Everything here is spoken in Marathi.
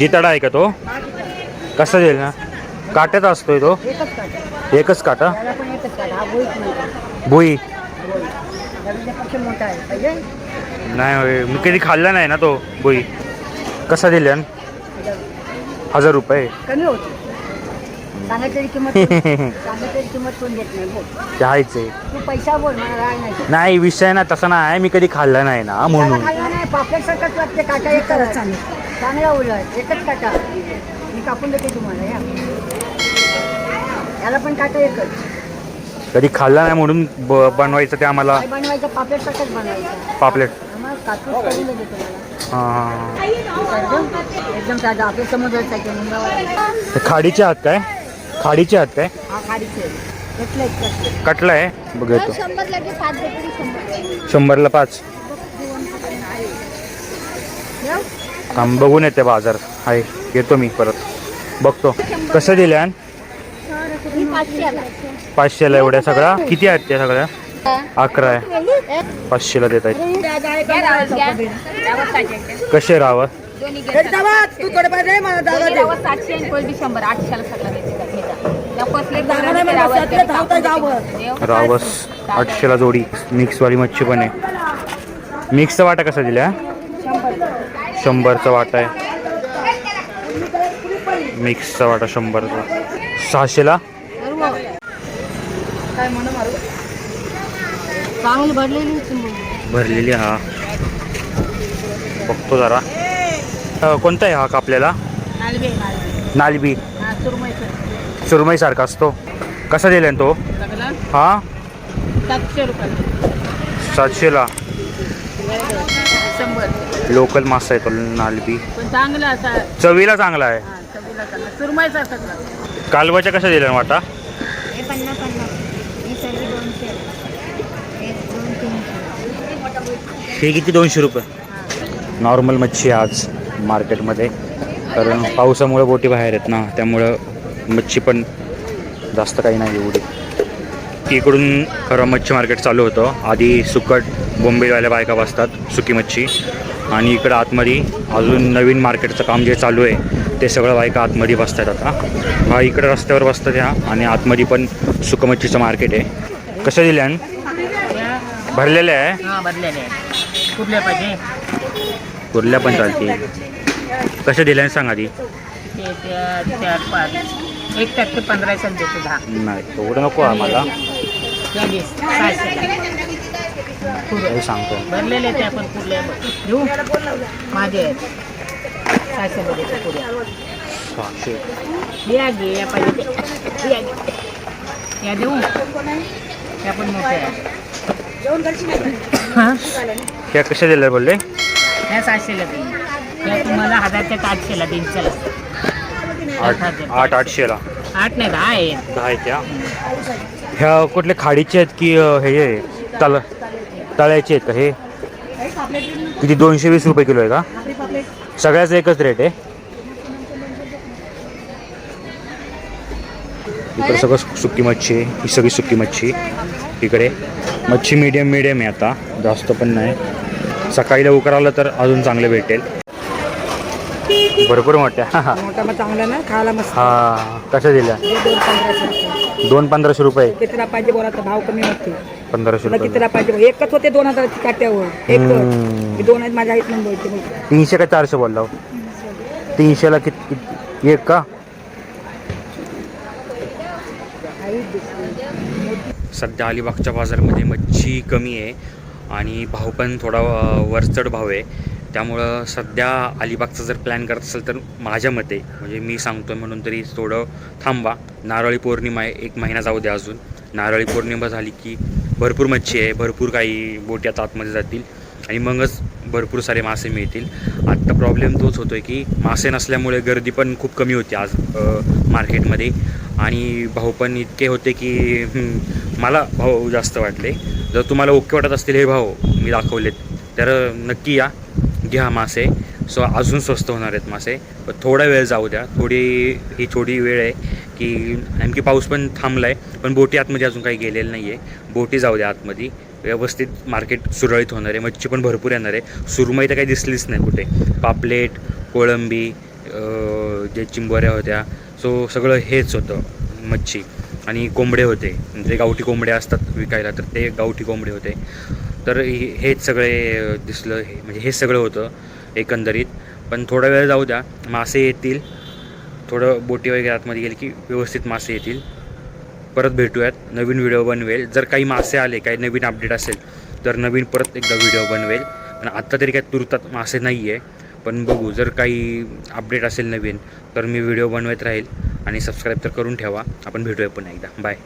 जिताडा आहे का तो? कसा देईल ना? काट्याचा असतोय तो? एकच काटा? हा भुई. नाही होय. मी कधी खाल्ला नाही ना तो भुई. कसा दिल्यान हजार रुपये. कमी होते. सांगितलेली किंमत सांगितलेली किंमत कोण देत नाही बोल आहे. तू पैसा बोल मला राग नाही. नाही विषय ना तसा नाही मी कधी खाल्ला नाही ना म्हणून. त्याला खाल्ला नाही पापलेट सारखाच वाटते काटा एक करत. चांगला उलट एकच काटा. मी कापून देते तुम्हाला या. याला पण काटा एकच. कधी खाल्ला नाही म्हणून ब बनवायचं ते आम्हाला. काय बनवायचं? पापलेट सारखंच बनवायचं? पापलेट. मग कापूस करून देते तुम्हाला. हां एकदम एकदम साधा आपल्या समुद्रात आहे मुंबईवर ते खाडीचे आहात काय? खाडीचे आहात काय? हा खाडीचे. घेतलं इतकं कटला आहे. बघ येतो. शंभर लगे पाच देते शंभर. शंभरला पाच. थांब बघून येते बाजार. आहे येतो मी परत. बघतो. कसं दिल्या पाचशेला एवढ्या सगळ्या? किती आहेत त्या सगळ्या? अकरा आहे. पाचशेला देत आहेत. कसे राहावं रावस आठशेला जोडी. मिक्सवाली मच्छी पण आहे. मिक्सचा वाटा कसा दिला शंभरचा वाटा आहे. मिक्सचा वाटा शंभरचा. सहाशेला? भरलेली हा. बघतो जरा. कोणता आहे हा कापलेला नालबी सुरमई सारखा असतो. कसा दिला तो? हा? सातशेला. लोकल मासा आहे तो नालबी पण चांगला असा चवीला चांगला आहे. हा सुरमईचा कालवाच्या कशा दिल्या वाटा हे पन्नास पन्नास. हे सर्व दोनशे. हे दोन तीनशे हे किती दोनशे रुपये? नॉर्मल मच्छी आज मार्केटमध्ये कारण पावसामुळे बोटी बाहेर आहेत ना त्यामुळं मच्छी पण जास्त काही नाही एवढी. इकडून खरं मच्छी मार्केट चालू होतं. आधी सुकट बोंबेवाल्या बायका बसतात सुकी मच्छी. आणि इकडं आतमध्ये अजून नवीन मार्केटचं काम जे चालू आहे ते सगळं बायका आतमध्ये बसतात आता. हा इकडं रस्त्यावर बसतात ह्या आणि आतमध्ये पण सुकमच्छीचं मार्केट आहे. कसं दिल्या भरलेलं आहे? भरलेले कुठल्या पाहिजे. कुर्ल्या पण चालते कशा दिल्या सांग ते नाही तेवढं नको आम्हाला. सहाशे सांगतो? भरलेले ते आपण कुठल्या घेऊ. माझे आहेत. सहाशे पुढे? सहाशे या घे या पाहिजे या या देऊ. त्या पण मोठ्या हां? ह्या कशा दिल्या बोलले? त्या सहाशेला देईन. त्या तुम्हाला हजारच्या आठशेला देईन. चला. आठ आठ आठशेला. आठ नाही दहा आहे. दहा आहेत त्या ह्या कुठले खाडीचे आहेत की हे आहे तल तळ्याचे आहेत का हे? किती दोनशे वीस रुपये किलो आहे का? सगळ्याच एकच रेट आहे. इकडे सगळं सु- सुकी मच्छी आहे. ही सगळी सुकी मच्छी इकडे मच्छी मीडियम मीडियम आहे आता. जास्त पण नाही. सकाळी लवकर आलं तर अजून चांगलं भेटेल. भरपूर मोठ्या. मोठा मग चांगला ना खायला मस्त. हा कशा दिल्या? हे दोन पंधराशे रुपये. दोन पंधराशे रुपये. कितीला पाहिजे बोलाचा भाव कमी होते. पंधराशे तुला रुपये. कितीला पाहिजे एकच होते दोन हजाराची काट्यावर. हम्म. हे दोन आहेत माझ्या आहेत तीनशे का चारशे बोलला हो? तीनशेला किती किती एक का? सध्या अलिबागच्या बाजारामध्ये मच्छी कमी आहे आणि भाव पण थोडा अ, वरचढ भाव आहे. त्यामुळं सध्या अलिबागचा जर प्लॅन करत असेल तर माझ्या मते म्हणजे मी सांगतो म्हणून तरी थोडं थांबा. नारळी पौर्णिमा आहे एक महिना जाऊ द्या अजून. नारळी पौर्णिमा झाली की भरपूर मच्छी आहे भरपूर काही बोटी आता आतमध्ये जातील आणि मगच भरपूर सारे मासे मिळतील. आत्ता प्रॉब्लेम तोच होतो आहे की मासे नसल्यामुळे गर्दी पण खूप कमी होती आज मार्केटमध्ये. आणि भाऊ पण इतके होते की मला भाऊ जास्त वाटले. जर तुम्हाला ओके वाटत असतील हे भाव मी दाखवलेत. तर नक्की या. घ्या मासे सो अजून स्वस्त होणार आहेत मासे. पण थोडा वेळ जाऊ द्या. थोडी ही थोडी वेळ आहे की नेमकी पाऊस पण थांबला आहे पण बोटी आतमध्ये अजून काही गेलेलं नाही आहे बोटी जाऊ द्या आतमध्ये. व्यवस्थित मार्केट सुरळीत होणार आहे. मच्छी पण भरपूर येणार आहे. सुरमई तर काही दिसलीच नाही कुठे. पापलेट कोळंबी जे चिंबोऱ्या होत्या. सो सगळं हेच होतं मच्छी. आणि कोंबडे होते. जे गावठी कोंबडे असतात विकायला तर ते गावठी कोंबडे होते. तर हे- हेच सगळे दिसलं हे म्हणजे हे सगळं होतं एकंदरीत. पण थोडा वेळ जाऊ द्या मासे येतील. थोडं बोटी वगैरे आतमध्ये गेली की व्यवस्थित मासे येतील. परत भेटूयात नवीन व्हिडिओ बनवेल. जर काही मासे आले काही नवीन अपडेट असेल तर नवीन परत एकदा व्हिडिओ बनवेल. पण आत्ता तरी काही तुरतात मासे नाही आहे पण बघू जर काही अपडेट असेल नवीन तर मी व्हिडिओ बनवत राहील आणि सबस्क्राईब तर करून ठेवा. आपण भेटूया पुन्हा एकदा. बाय